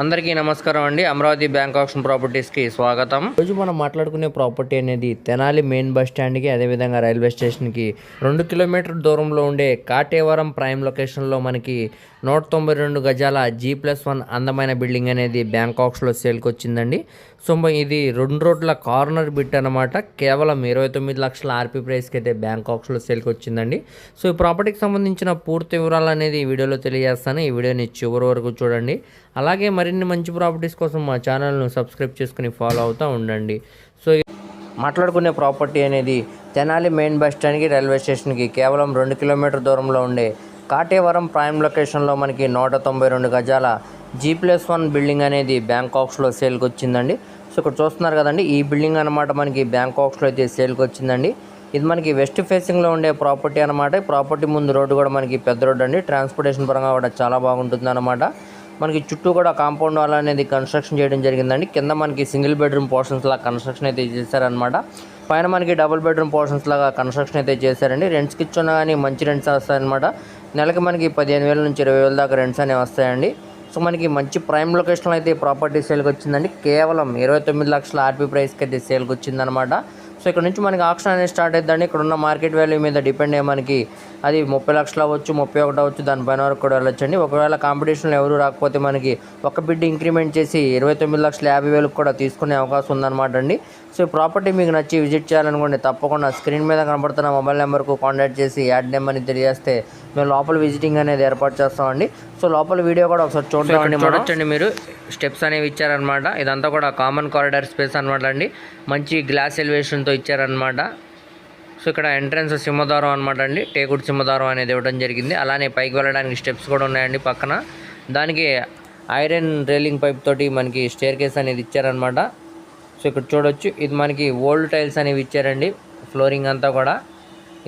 అందరికీ నమస్కారం అండి. అమరావతి బ్యాంక్ ఆప్షన్ ప్రాపర్టీస్కి స్వాగతం. రోజు మనం మాట్లాడుకునే ప్రాపర్టీ అనేది తెనాలి మెయిన్ బస్ స్టాండ్కి అదేవిధంగా రైల్వే స్టేషన్కి. రెండు కిలోమీటర్ దూరంలో ఉండే కాటేవరం ప్రైమ్ లొకేషన్లో మనకి నూట తొంభై రెండు గజాల జీ ప్లస్ వన్ అందమైన బిల్డింగ్ అనేది బ్యాంకాక్స్లో సేల్కి వచ్చిందండి సో ఇది రెండు రోడ్ల కార్నర్ బిట్ అనమాట కేవలం ఇరవై తొమ్మిది లక్షల ఆర్పీ ప్రైస్కి అయితే బ్యాంకాక్స్లో సేల్కి వచ్చిందండి సో ఈ ప్రాపర్టీకి సంబంధించిన పూర్తి వివరాలు అనేది ఈ వీడియోలో తెలియజేస్తాను. ఈ వీడియోని చివరి వరకు చూడండి. అలాగే మరిన్ని మంచి ప్రాపర్టీస్ కోసం మా ఛానల్ను సబ్స్క్రైబ్ చేసుకుని ఫాలో అవుతూ ఉండండి. సో మాట్లాడుకునే ప్రాపర్టీ అనేది తెనాలి మెయిన్ బస్ స్టాండ్కి రైల్వే స్టేషన్కి కేవలం రెండు కిలోమీటర్ దూరంలో ఉండే కాటేవరం ప్రైమ్ లొకేషన్లో మనకి నూట తొంభై రెండు గజాల జీ ప్లస్ వన్ బిల్డింగ్ అనేది బ్యాంకాక్స్లో సేల్కి వచ్చిందండి. సో ఇక్కడ చూస్తున్నారు కదండి ఈ బిల్డింగ్ అనమాట మనకి బ్యాంకాక్స్లో అయితే సేల్కి వచ్చిందండి. ఇది మనకి వెస్ట్ ఫేసింగ్లో ఉండే ప్రాపర్టీ అనమాట ప్రాపర్టీ ముందు రోడ్డు కూడా మనకి పెద్ద రోడ్డు అండి. ట్రాన్స్పోర్టేషన్ పరంగా కూడా చాలా బాగుంటుంది అనమాట మనకి చుట్టూ కూడా కాంపౌండ్ వాల్ అనేది కన్స్ట్రక్షన్ చేయడం జరిగిందండి. కింద మనకి సింగిల్ బెడ్రూమ్ పోర్షన్స్ లాగా కన్స్ట్రక్షన్ అయితే చేశారనమాట పైన మనకి డబుల్ బెడ్రూమ్ పోర్షన్స్ లాగా కన్స్ట్రక్షన్ అయితే చేశారండి. రెంట్స్కి ఇచ్చున్నా కానీ మంచి రెంట్స్ వస్తాయన్నమాట. నెలకి మనకి పదిహేను వేల నుంచి ఇరవై వేల దాకా రెంట్స్ అనేవి వస్తాయండి. సో మనకి మంచి ప్రైమ్ లొకేషన్లో అయితే ప్రాపర్టీ సేల్కి వచ్చిందండి. కేవలం ఇరవై తొమ్మిది లక్షల ఆర్పీ ప్రైస్కి అయితే సేల్కి వచ్చిందనమాట సో ఇక్కడ నుంచి మనకి ఆప్షన్ అనేది స్టార్ట్ అవుతుందండి ఇక్కడ ఉన్న మార్కెట్ వాల్యూ మీద డిపెండ్ అయ్యి మనకి అది ముప్పై లక్షలు అవ్వచ్చు ముప్పై ఒకటి అవ్వచ్చు దానిపైన వరకు కూడా వెళ్ళొచ్చండి. ఒకవేళ కాంపిటీషన్లో ఎవరు రాకపోతే మనకి ఒక బిడ్ ఇంక్రిమెంట్ చేసి ఇరవై తొమ్మిది లక్షల యాభై వేలకు కూడా తీసుకునే అవకాశం ఉందన్నమాట అండి. సో ఈ ప్రాపర్టీ మీకు నచ్చి విజిట్ చేయాలనుకోండి తప్పకుండా స్క్రీన్ మీద కనబడుతున్న మొబైల్ నెంబర్కు కాంటాక్ట్ చేసి యాడ్ నెంబర్ని తెలియజేస్తే మేము లోపల విజిటింగ్ అనేది ఏర్పాటు చేస్తామండి. సో లోపల వీడియో కూడా ఒకసారి చూడండి చూడొచ్చండి మీరు. స్టెప్స్ అనేవి ఇచ్చారనమాట ఇదంతా కూడా కామన్ కారిడార్ స్పేస్ అనమాట అండి. మంచి గ్లాస్ ఎలివేషన్తో ఇచ్చారనమాట సో ఇక్కడ ఎంట్రన్స్ సింహద్వారం అనమాట అండి. టేకుడు సింహద్వారం అనేది ఇవ్వడం జరిగింది. అలానే పైకి వెళ్ళడానికి స్టెప్స్ కూడా ఉన్నాయండి పక్కన. దానికి ఐరన్ రైలింగ్ పైప్ తోటి మనకి స్టేర్ కేస్ అనేది ఇచ్చారనమాట సో ఇక్కడ చూడొచ్చు. ఇది మనకి ఓల్డ్ టైల్స్ అనేవి ఇచ్చారండి. ఫ్లోరింగ్ అంతా కూడా.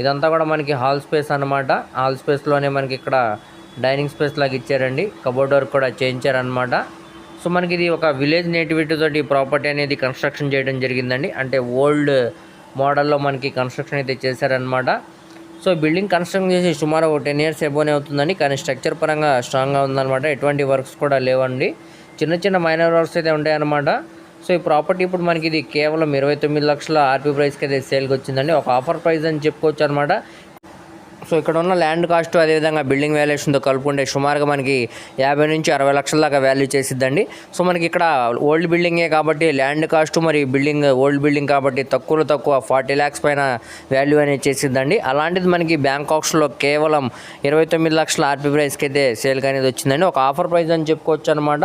ఇదంతా కూడా మనకి హాల్ స్పేస్ అనమాట హాల్ స్పేస్లోనే మనకి ఇక్కడ డైనింగ్ స్పేస్ లాగా ఇచ్చారండి. కబోర్డ్ వర్క్ కూడా చేయించారనమాట సో మనకి ఇది ఒక విలేజ్ నేటివిటీ తోటి ప్రాపర్టీ అనేది కన్స్ట్రక్షన్ చేయడం జరిగిందండి. అంటే ఓల్డ్ మోడల్లో మనకి కన్స్ట్రక్షన్ అయితే చేశారనమాట సో బిల్డింగ్ కన్స్ట్రక్షన్ చేసి సుమారు ఒక టెన్ ఇయర్స్ ఎబోనే అవుతుందండి. కానీ స్ట్రక్చర్ పరంగా స్ట్రాంగ్గా ఉందన్నమాట. ఎటువంటి వర్క్స్ కూడా లేవండి. చిన్న చిన్న మైనర్ వర్క్స్ అయితే ఉంటాయన్నమాట. సో ఈ ప్రాపర్టీ ఇప్పుడు మనకి ఇది కేవలం ఇరవై తొమ్మిది లక్షల ఆర్పీ ప్రైస్కి అయితే సేల్కి వచ్చిందండి ఒక ఆఫర్ ప్రైస్ అని చెప్పుకోవచ్చు అనమాట సో ఇక్కడ ఉన్న ల్యాండ్ కాస్ట్ అదేవిధంగా బిల్డింగ్ వాల్యుయేషన్తో కలుపుకుంటే సుమారుగా మనకి యాభై నుంచి అరవై లక్షల దాకా వాల్యూ చేసిద్దండి. సో మనకి ఇక్కడ ఓల్డ్ బిల్డింగే కాబట్టి ల్యాండ్ కాస్ట్ మరి బిల్డింగ్ ఓల్డ్ బిల్డింగ్ కాబట్టి తక్కువలో తక్కువ ఫార్టీ ల్యాక్స్ పైన వాల్యూ అనేది చేసిద్దండి. అలాంటిది మనకి బ్యాంకాక్స్లో కేవలం ఇరవై తొమ్మిది లక్షల ఆర్పీ ప్రైస్కి అయితే సేల్కి అనేది వచ్చిందండి. ఒక ఆఫర్ ప్రైస్ అని చెప్పుకోవచ్చు అనమాట